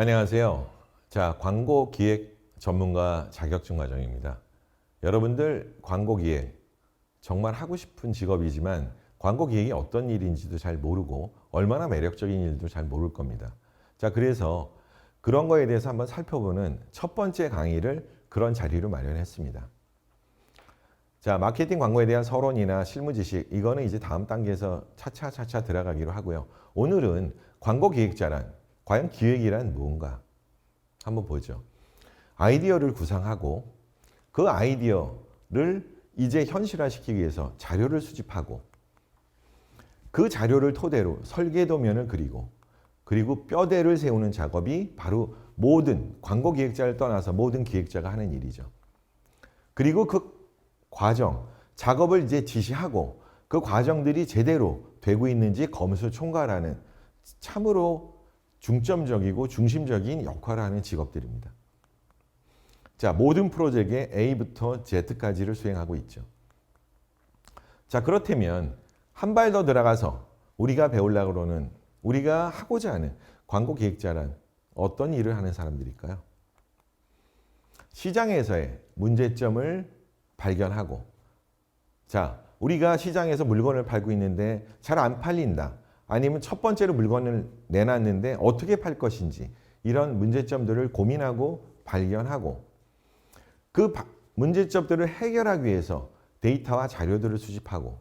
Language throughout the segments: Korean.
안녕하세요. 자, 광고 기획 전문가 자격증 과정입니다. 여러분들 광고 기획 정말 하고 싶은 직업이지만 광고 기획이 어떤 일인지도 잘 모르고 얼마나 매력적인 일도 잘 모를 겁니다. 자, 그래서 그런 거에 대해서 한번 살펴보는 첫 번째 강의를 그런 자리로 마련했습니다. 자, 마케팅 광고에 대한 서론이나 실무 지식 이거는 이제 다음 단계에서 차차차차 들어가기로 하고요. 오늘은 광고 기획자란 과연 기획이란 무언가 한번 보죠. 아이디어를 구상하고 그 아이디어를 이제 현실화시키기 위해서 자료를 수집하고 그 자료를 토대로 설계도면을 그리고 그리고 뼈대를 세우는 작업이 바로 모든 광고 기획자를 떠나서 모든 기획자가 하는 일이죠. 그리고 그 과정, 작업을 이제 지시하고 그 과정들이 제대로 되고 있는지 검수 총괄하는 참으로 중점적이고 중심적인 역할을 하는 직업들입니다. 자, 모든 프로젝트에 A부터 Z까지를 수행하고 있죠. 자, 그렇다면 한 발 더 들어가서 우리가 배우려고 그러는 우리가 하고자 하는 광고 기획자란 어떤 일을 하는 사람들일까요? 시장에서의 문제점을 발견하고 자, 우리가 시장에서 물건을 팔고 있는데 잘 안 팔린다. 아니면 첫 번째로 물건을 내놨는데 어떻게 팔 것인지 이런 문제점들을 고민하고 발견하고 그 바- 문제점들을 해결하기 위해서 데이터와 자료들을 수집하고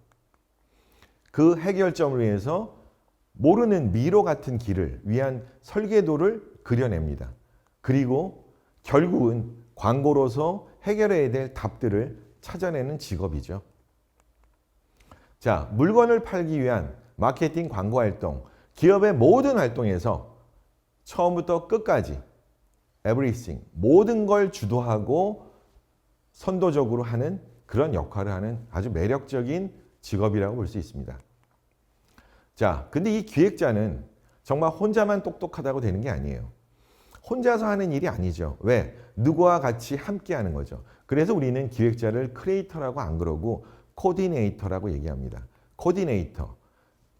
그 해결점을 위해서 모르는 미로 같은 길을 위한 설계도를 그려냅니다. 그리고 결국은 광고로서 해결해야 될 답들을 찾아내는 직업이죠. 자, 물건을 팔기 위한 마케팅 광고 활동, 기업의 모든 활동에서 처음부터 끝까지 everything 모든 걸 주도하고 선도적으로 하는 그런 역할을 하는 아주 매력적인 직업이라고 볼 수 있습니다. 자, 근데 이 기획자는 정말 혼자만 똑똑하다고 되는 게 아니에요. 혼자서 하는 일이 아니죠. 왜? 누구와 같이 함께 하는 거죠. 그래서 우리는 기획자를 크리에이터라고 안 그러고 코디네이터라고 얘기합니다. 코디네이터.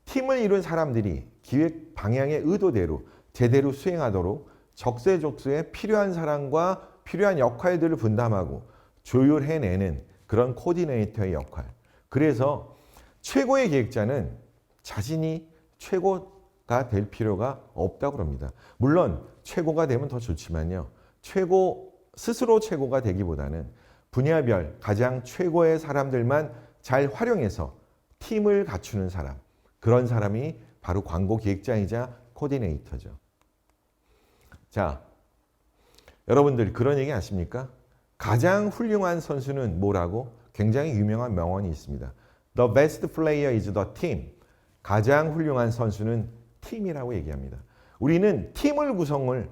팀을 이룬 사람들이 기획 방향의 의도대로 제대로 수행하도록 적재적소에 필요한 사람과 필요한 역할들을 분담하고 조율해내는 그런 코디네이터의 역할. 그래서 최고의 기획자는 자신이 최고가 될 필요가 없다고 합니다. 물론 최고가 되면 더 좋지만요. 최고 스스로 최고가 되기보다는 분야별 가장 최고의 사람들만 잘 활용해서 팀을 갖추는 사람. 그런 사람이 바로 광고 기획자이자 코디네이터죠. 자, 여러분들 그런 얘기 아십니까? 가장 훌륭한 선수는 뭐라고? 굉장히 유명한 명언이 있습니다. The best player is the team. 가장 훌륭한 선수는 팀이라고 얘기합니다. 우리는 팀을 구성을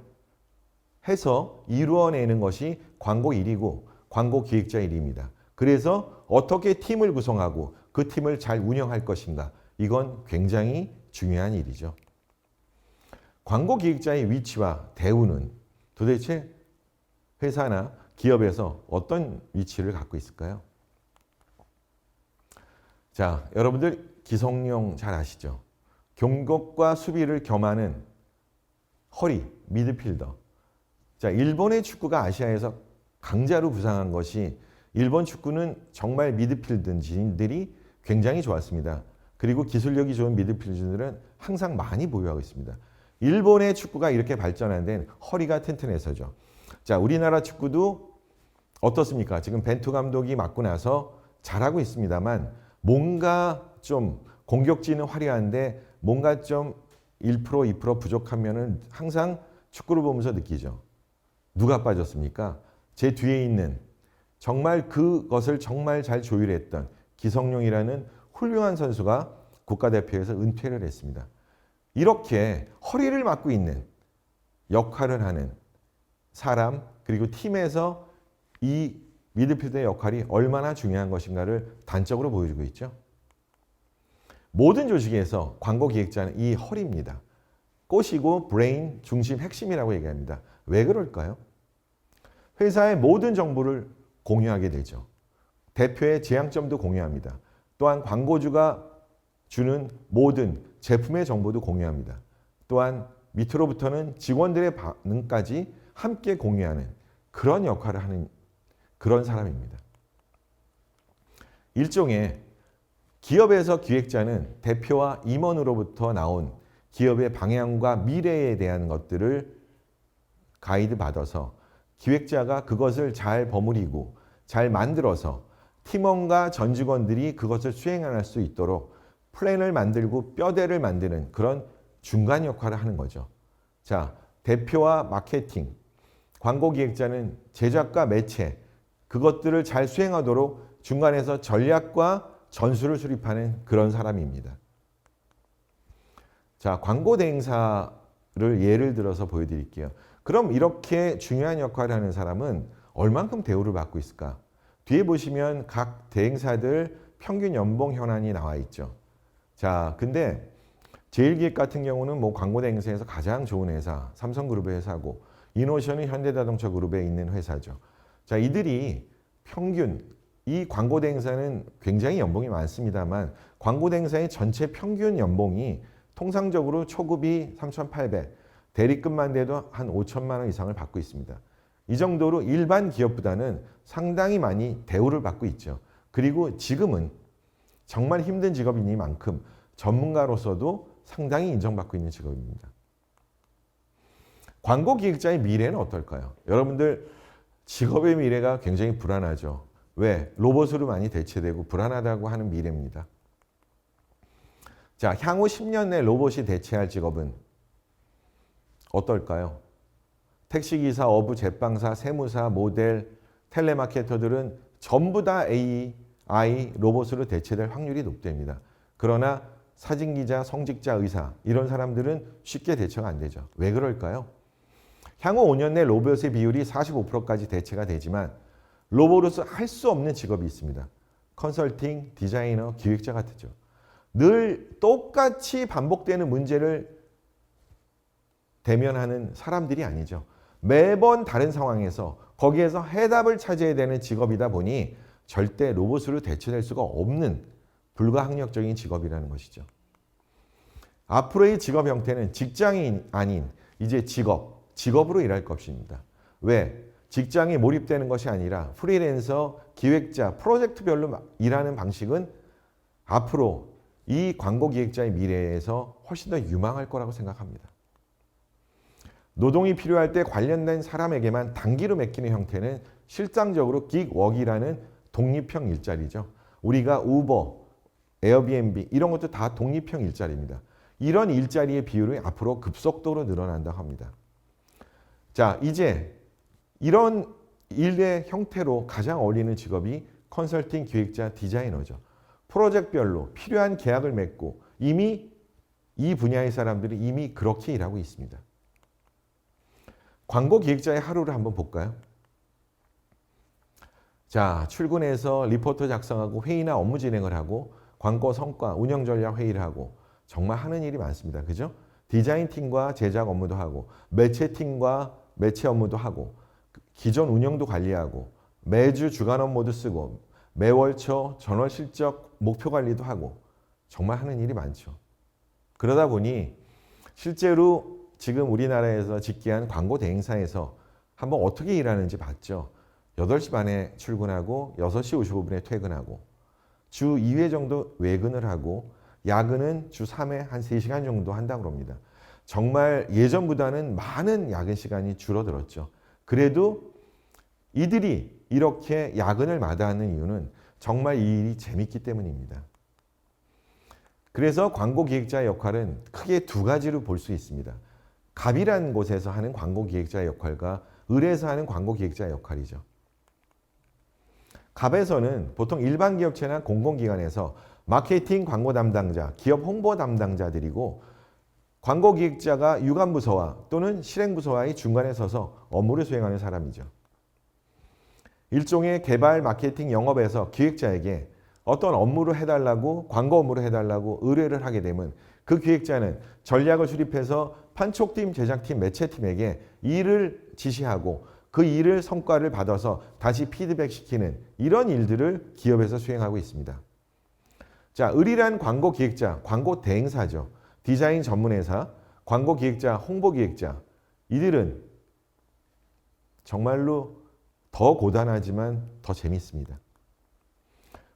해서 이루어내는 것이 광고 일이고 광고 기획자 일입니다. 그래서 어떻게 팀을 구성하고 그 팀을 잘 운영할 것인가 이건 굉장히 중요한 일이죠. 광고 기획자의 위치와 대우는 도대체 회사나 기업에서 어떤 위치를 갖고 있을까요? 자, 여러분들 기성용 잘 아시죠? 경곡과 수비를 겸하는 허리, 미드필더. 자, 일본의 축구가 아시아에서 강자로 부상한 것이 일본 축구는 정말 미드필더진들이 굉장히 좋았습니다. 그리고 기술력이 좋은 미드필더들은 항상 많이 보유하고 있습니다. 일본의 축구가 이렇게 발전한 데는 허리가 튼튼해서죠. 자, 우리나라 축구도 어떻습니까? 지금 벤투 감독이 맡고 나서 잘하고 있습니다만 뭔가 좀 공격진은 화려한데 뭔가 좀 1% 2% 부족하면은 항상 축구를 보면서 느끼죠. 누가 빠졌습니까? 제 뒤에 있는 정말 그것을 정말 잘 조율했던 기성용이라는 훌륭한 선수가 국가대표에서 은퇴를 했습니다. 이렇게 허리를 맡고 있는 역할을 하는 사람 그리고 팀에서 이 미드필더의 역할이 얼마나 중요한 것인가를 단적으로 보여주고 있죠. 모든 조직에서 광고 기획자는 이 허리입니다. 꽃이고 브레인 중심 핵심이라고 얘기합니다. 왜 그럴까요? 회사의 모든 정보를 공유하게 되죠. 대표의 제약점도 공유합니다. 또한 광고주가 주는 모든 제품의 정보도 공유합니다. 또한 밑으로부터는 직원들의 반응까지 함께 공유하는 그런 역할을 하는 그런 사람입니다. 일종의 기업에서 기획자는 대표와 임원으로부터 나온 기업의 방향과 미래에 대한 것들을 가이드 받아서 기획자가 그것을 잘 버무리고 잘 만들어서 팀원과 전 직원들이 그것을 수행할 수 있도록 플랜을 만들고 뼈대를 만드는 그런 중간 역할을 하는 거죠. 자, 대표와 마케팅, 광고 기획자는 제작과 매체, 그것들을 잘 수행하도록 중간에서 전략과 전술을 수립하는 그런 사람입니다. 자, 광고 대행사를 예를 들어서 보여드릴게요. 그럼 이렇게 중요한 역할을 하는 사람은 얼만큼 대우를 받고 있을까? 뒤에 보시면 각 대행사들 평균 연봉 현안이 나와 있죠. 자, 근데 제일기획 같은 경우는 뭐 광고 대행사에서 가장 좋은 회사, 삼성그룹의 회사고, 이노션은 현대자동차 그룹에 있는 회사죠. 자, 이들이 평균 이 광고 대행사는 굉장히 연봉이 많습니다만 광고 대행사의 전체 평균 연봉이 통상적으로 초급이 3,800, 대리급만 돼도 한 5천만 원 이상을 받고 있습니다. 이 정도로 일반 기업보다는 상당히 많이 대우를 받고 있죠. 그리고 지금은 정말 힘든 직업이니만큼 전문가로서도 상당히 인정받고 있는 직업입니다. 광고 기획자의 미래는 어떨까요? 여러분들 직업의 미래가 굉장히 불안하죠. 왜? 로봇으로 많이 대체되고 불안하다고 하는 미래입니다. 자, 향후 10년 내 로봇이 대체할 직업은 어떨까요? 택시기사, 어부, 제빵사, 세무사, 모델, 텔레마케터들은 전부 다 AI, 로봇으로 대체될 확률이 높답니다. 그러나 사진기자, 성직자, 의사 이런 사람들은 쉽게 대처가 안 되죠. 왜 그럴까요? 향후 5년 내 로봇의 비율이 45%까지 대체가 되지만 로봇으로서 할 수 없는 직업이 있습니다. 컨설팅, 디자이너, 기획자 같죠. 늘 똑같이 반복되는 문제를 대면하는 사람들이 아니죠. 매번 다른 상황에서 거기에서 해답을 찾아야 되는 직업이다 보니 절대 로봇으로 대체될 수가 없는 불가항력적인 직업이라는 것이죠. 앞으로의 직업 형태는 직장이 아닌 이제 직업, 직업으로 일할 것입니다. 왜? 직장에 몰입되는 것이 아니라 프리랜서, 기획자, 프로젝트별로 일하는 방식은 앞으로 이 광고 기획자의 미래에서 훨씬 더 유망할 거라고 생각합니다. 노동이 필요할 때 관련된 사람에게만 단기로 맡기는 형태는 실장적으로 긱워크라는 독립형 일자리죠. 우리가 우버, 에어비앤비 이런 것도 다 독립형 일자리입니다. 이런 일자리의 비율이 앞으로 급속도로 늘어난다고 합니다. 자, 이제 이런 일의 형태로 가장 어울리는 직업이 컨설팅 기획자 디자이너죠. 프로젝트별로 필요한 계약을 맺고 이미 이 분야의 사람들이 이미 그렇게 일하고 있습니다. 광고 기획자의 하루를 한번 볼까요? 자, 출근해서 리포터 작성하고 회의나 업무 진행을 하고 광고 성과, 운영 전략 회의를 하고 정말 하는 일이 많습니다. 그죠? 디자인 팀과 제작 업무도 하고 매체 팀과 매체 업무도 하고 기존 운영도 관리하고 매주 주간 업무도 쓰고 매월초 전월 실적 목표 관리도 하고 정말 하는 일이 많죠. 그러다 보니 실제로 지금 우리나라에서 직계한 광고 대행사에서 한번 어떻게 일하는지 봤죠. 8시 반에 출근하고 6시 55분에 퇴근하고 주 2회 정도 외근을 하고 야근은 주 3회 한 3시간 정도 한다고 합니다. 정말 예전보다는 많은 야근 시간이 줄어들었죠. 그래도 이들이 이렇게 야근을 마다하는 이유는 정말 이 일이 재밌기 때문입니다. 그래서 광고 기획자의 역할은 크게 두 가지로 볼 수 있습니다. 갑이라는 곳에서 하는 광고 기획자의 역할과 을에서 하는 광고 기획자의 역할이죠. 갑에서는 보통 일반 기업체나 공공기관에서 마케팅 광고 담당자, 기업 홍보 담당자들이고 광고 기획자가 유관부서와 또는 실행부서와의 중간에 서서 업무를 수행하는 사람이죠. 일종의 개발 마케팅 영업에서 기획자에게 어떤 업무를 해달라고 광고 업무를 해달라고 의뢰를 하게 되면 그 기획자는 전략을 수립해서 판촉팀, 제작팀, 매체팀에게 일을 지시하고 그 일을 성과를 받아서 다시 피드백 시키는 이런 일들을 기업에서 수행하고 있습니다. 자, 을이란 광고 기획자, 광고 대행사죠. 디자인 전문회사, 광고 기획자, 홍보 기획자 이들은 정말로 더 고단하지만 더 재밌습니다.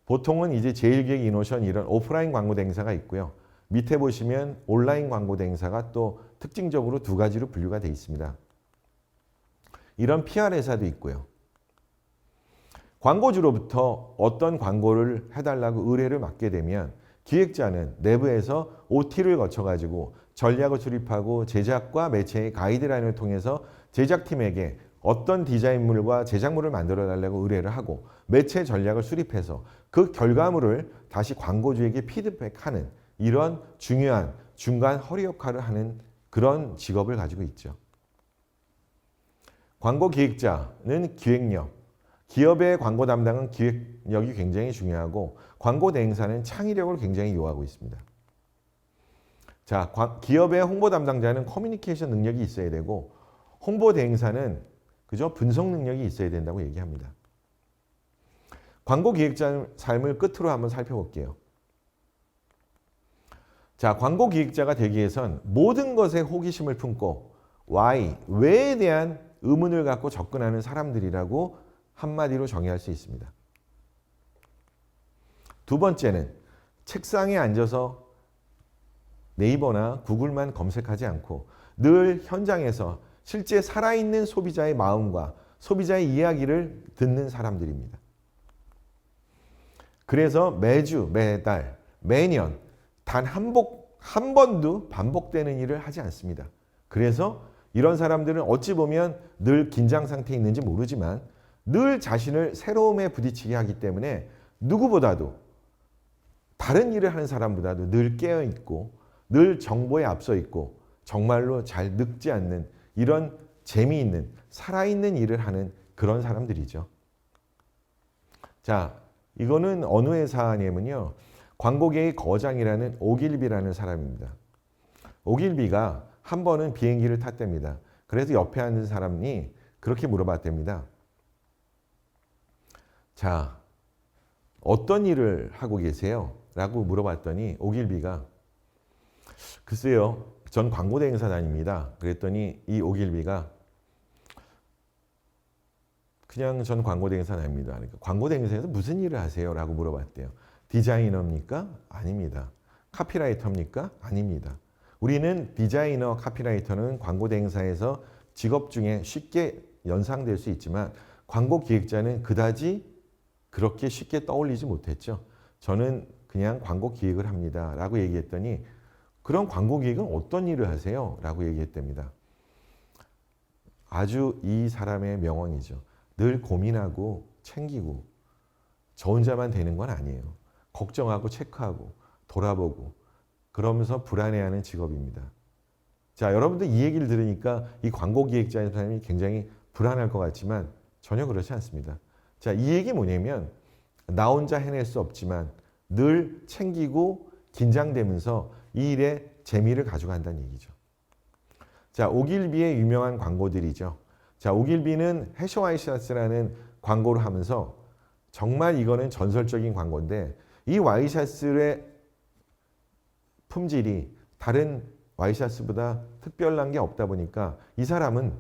보통은 이제 제일기획 이노션 이런 오프라인 광고 대행사가 있고요. 밑에 보시면 온라인 광고 대행사가 또 특징적으로 두 가지로 분류가 되어 있습니다. 이런 PR 회사도 있고요. 광고주로부터 어떤 광고를 해달라고 의뢰를 맡게 되면 기획자는 내부에서 OT를 거쳐가지고 전략을 수립하고 제작과 매체의 가이드라인을 통해서 제작팀에게 어떤 디자인물과 제작물을 만들어 달라고 의뢰를 하고 매체 전략을 수립해서 그 결과물을 다시 광고주에게 피드백하는 이런 중요한 중간 허리 역할을 하는 그런 직업을 가지고 있죠. 광고 기획자는 기획력, 기업의 광고 담당은 기획력이 굉장히 중요하고 광고 대행사는 창의력을 굉장히 요하고 있습니다. 자, 기업의 홍보 담당자는 커뮤니케이션 능력이 있어야 되고 홍보 대행사는 그저 분석 능력이 있어야 된다고 얘기합니다. 광고 기획자 삶을 끝으로 한번 살펴볼게요. 자, 광고 기획자가 되기 위해선 모든 것에 호기심을 품고 why, 왜에 대한 의문을 갖고 접근하는 사람들이라고 한마디로 정의할 수 있습니다. 두 번째는 책상에 앉아서 네이버나 구글만 검색하지 않고 늘 현장에서 실제 살아있는 소비자의 마음과 소비자의 이야기를 듣는 사람들입니다. 그래서 매주, 매달, 매년 단한한 번도 반복되는 일을 하지 않습니다. 그래서 이런 사람들은 어찌 보면 늘 긴장 상태에 있는지 모르지만 늘 자신을 새로움에 부딪히게 하기 때문에 누구보다도 다른 일을 하는 사람보다도 늘 깨어 있고 늘 정보에 앞서 있고 정말로 잘 늙지 않는 이런 재미있는 살아있는 일을 하는 그런 사람들이죠. 자, 이거는 어느 회사냐면요. 광고계의 거장이라는 오길비라는 사람입니다. 오길비가 한 번은 비행기를 탔답니다. 그래서 옆에 앉은 사람이 그렇게 물어봤답니다. 자, 어떤 일을 하고 계세요? 라고 물어봤더니 오길비가 글쎄요, 전 광고 대행사 다닙니다. 그랬더니 이 오길비가 그냥 전 광고 대행사 다닙니다. 그러니까 광고 대행사에서 무슨 일을 하세요? 라고 물어봤대요. 디자이너입니까? 아닙니다. 카피라이터입니까? 아닙니다. 우리는 디자이너, 카피라이터는 광고 대행사에서 직업 중에 쉽게 연상될 수 있지만 광고 기획자는 그다지 그렇게 쉽게 떠올리지 못했죠. 저는 그냥 광고 기획을 합니다. 라고 얘기했더니 그런 광고 기획은 어떤 일을 하세요? 라고 얘기했답니다. 아주 이 사람의 명언이죠. 늘 고민하고 챙기고 저 혼자만 되는 건 아니에요. 걱정하고 체크하고 돌아보고 그러면서 불안해하는 직업입니다. 자, 여러분들 이 얘기를 들으니까 이 광고 기획자인 사람이 굉장히 불안할 것 같지만 전혀 그렇지 않습니다. 자, 이 얘기 뭐냐면 나 혼자 해낼 수 없지만 늘 챙기고 긴장되면서 이 일에 재미를 가져간다는 얘기죠. 자, 오길비의 유명한 광고들이죠. 자, 오길비는 해셔와이셔츠라는 광고를 하면서 정말 이거는 전설적인 광고인데 이 와이셔츠의 품질이 다른 와이셔츠보다 특별한 게 없다 보니까 이 사람은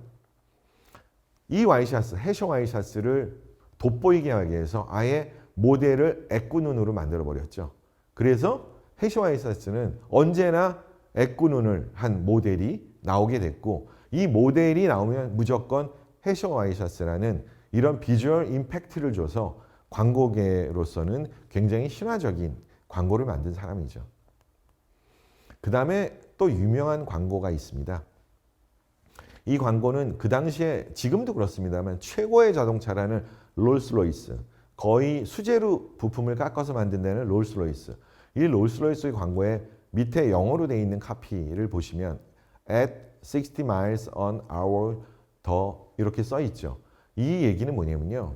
이 와이셔츠, 해셔 와이셔츠를 돋보이게 하기 위해서 아예 모델을 애꾸눈으로 만들어 버렸죠. 그래서 해시와이사스는 언제나 애꾸눈을 한 모델이 나오게 됐고 이 모델이 나오면 무조건 해셔 와이셔츠라는 이런 비주얼 임팩트를 줘서 광고계로서는 굉장히 신화적인 광고를 만든 사람이죠. 그 다음에 또 유명한 광고가 있습니다. 이 광고는 그 당시에 지금도 그렇습니다만 최고의 자동차라는 롤스로이스 거의 수제로 부품을 깎아서 만든다는 롤스로이스 이 롤스로이스의 광고에 밑에 영어로 되어 있는 카피를 보시면 at 60 miles an hour 더 이렇게 써 있죠. 이 얘기는 뭐냐면요.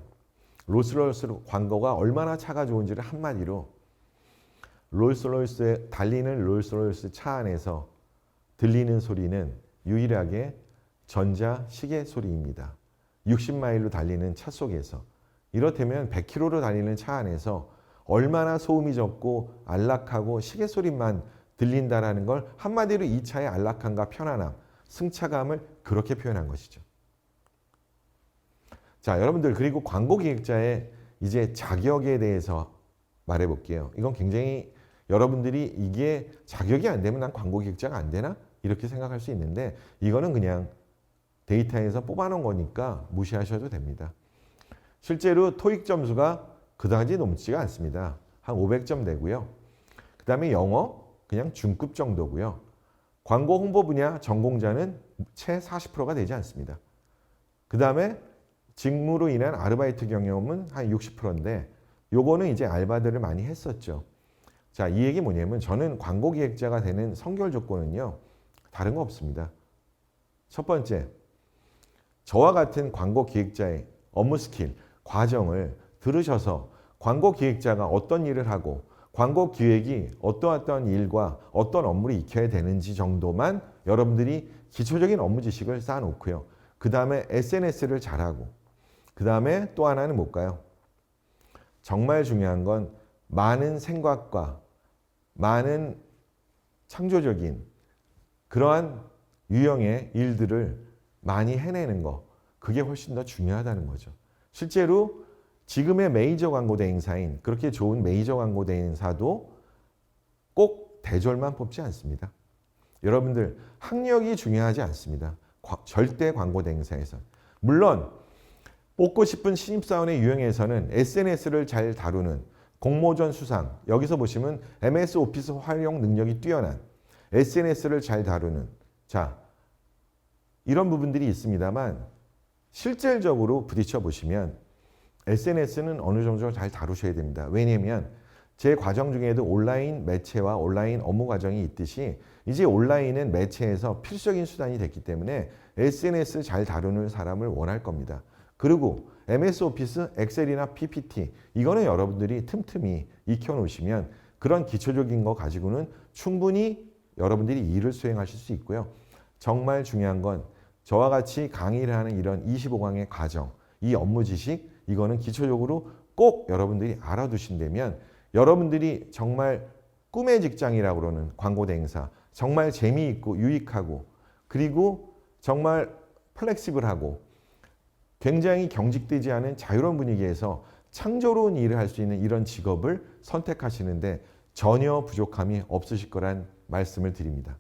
롤스로이스 광고가 얼마나 차가 좋은지를 한마디로 롤스로이스에 달리는 롤스로이스 차 안에서 들리는 소리는 유일하게 전자 시계 소리입니다. 60마일로 달리는 차 속에서 이렇다면 100km로 달리는 차 안에서 얼마나 소음이 적고 안락하고 시계 소리만 들린다라는 걸 한마디로 이 차의 안락함과 편안함, 승차감을 그렇게 표현한 것이죠. 자, 여러분들 그리고 광고 기획자의 이제 자격에 대해서 말해 볼게요. 이건 굉장히 여러분들이 이게 자격이 안 되면 난 광고 기획자가 안 되나? 이렇게 생각할 수 있는데 이거는 그냥 데이터에서 뽑아놓은 거니까 무시하셔도 됩니다. 실제로 토익 점수가 그다지 높지가 않습니다. 한 500점 되고요. 그 다음에 영어 그냥 중급 정도고요. 광고 홍보 분야 전공자는 채 40%가 되지 않습니다. 그 다음에 직무로 인한 아르바이트 경험은 한 60%인데 요거는 이제 알바들을 많이 했었죠. 자, 이 얘기 뭐냐면 저는 광고 기획자가 되는 성결 조건은요. 다른 거 없습니다. 첫 번째, 저와 같은 광고 기획자의 업무 스킬, 과정을 들으셔서 광고 기획자가 어떤 일을 하고 광고 기획이 어떠어떤 일과 어떤 업무를 익혀야 되는지 정도만 여러분들이 기초적인 업무 지식을 쌓아놓고요. 그 다음에 SNS를 잘하고 그 다음에 또 하나는 뭘까요? 정말 중요한 건 많은 생각과 많은 창조적인 그러한 유형의 일들을 많이 해내는 거 그게 훨씬 더 중요하다는 거죠. 실제로 지금의 메이저 광고 대행사인 그렇게 좋은 메이저 광고 대행사도 꼭 대졸만 뽑지 않습니다. 여러분들 학력이 중요하지 않습니다. 과- 절대 광고 대행사에서 물론 뽑고 싶은 신입사원의 유형에서는 SNS를 잘 다루는 공모전 수상 여기서 보시면 MS 오피스 활용 능력이 뛰어난 SNS를 잘 다루는 자 이런 부분들이 있습니다만 실질적으로 부딪혀 보시면 SNS는 어느 정도 잘 다루셔야 됩니다. 왜냐하면 제 과정 중에도 온라인 매체와 온라인 업무 과정이 있듯이 이제 온라인은 매체에서 필수적인 수단이 됐기 때문에 SNS 잘 다루는 사람을 원할 겁니다. 그리고 MS 오피스, 엑셀이나 PPT 이거는 여러분들이 틈틈이 익혀 놓으시면 그런 기초적인 거 가지고는 충분히 여러분들이 일을 수행하실 수 있고요. 정말 중요한 건 저와 같이 강의를 하는 이런 25강의 과정, 이 업무 지식 이거는 기초적으로 꼭 여러분들이 알아두신다면 여러분들이 정말 꿈의 직장이라고 그러는 광고 대행사 정말 재미있고 유익하고 그리고 정말 플렉시블하고 굉장히 경직되지 않은 자유로운 분위기에서 창조로운 일을 할 수 있는 이런 직업을 선택하시는데 전혀 부족함이 없으실 거란 말씀을 드립니다.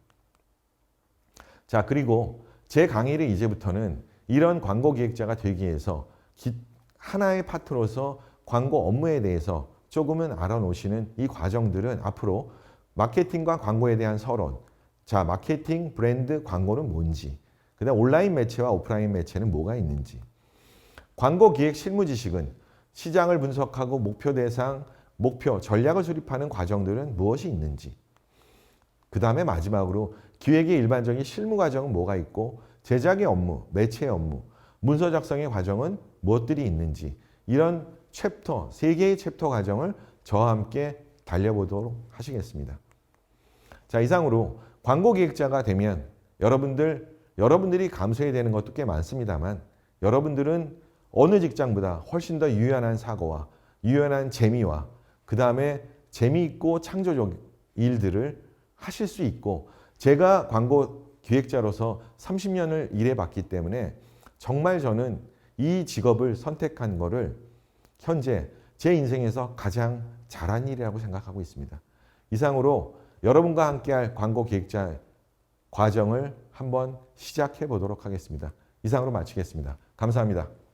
자, 그리고 제 강의를 이제부터는 이런 광고 기획자가 되기 위해서 기- 하나의 파트로서 광고 업무에 대해서 조금은 알아놓으시는 이 과정들은 앞으로 마케팅과 광고에 대한 서론, 자, 마케팅, 브랜드, 광고는 뭔지, 그 다음 온라인 매체와 오프라인 매체는 뭐가 있는지, 광고 기획 실무 지식은 시장을 분석하고 목표 대상, 목표, 전략을 수립하는 과정들은 무엇이 있는지, 그 다음에 마지막으로 기획의 일반적인 실무 과정은 뭐가 있고 제작의 업무, 매체의 업무, 문서 작성의 과정은 무엇들이 있는지 이런 챕터, 세 개의 챕터 과정을 저와 함께 달려보도록 하시겠습니다. 자, 이상으로 광고 기획자가 되면 여러분들, 여러분들이 감수해야 되는 것도 꽤 많습니다만 여러분들은 어느 직장보다 훨씬 더 유연한 사고와 유연한 재미와 그 다음에 재미있고 창조적 일들을 하실 수 있고 제가 광고 기획자로서 30년을 일해봤기 때문에 정말 저는 이 직업을 선택한 거를 현재 제 인생에서 가장 잘한 일이라고 생각하고 있습니다. 이상으로 여러분과 함께할 광고 기획자 과정을 한번 시작해 보도록 하겠습니다. 이상으로 마치겠습니다. 감사합니다.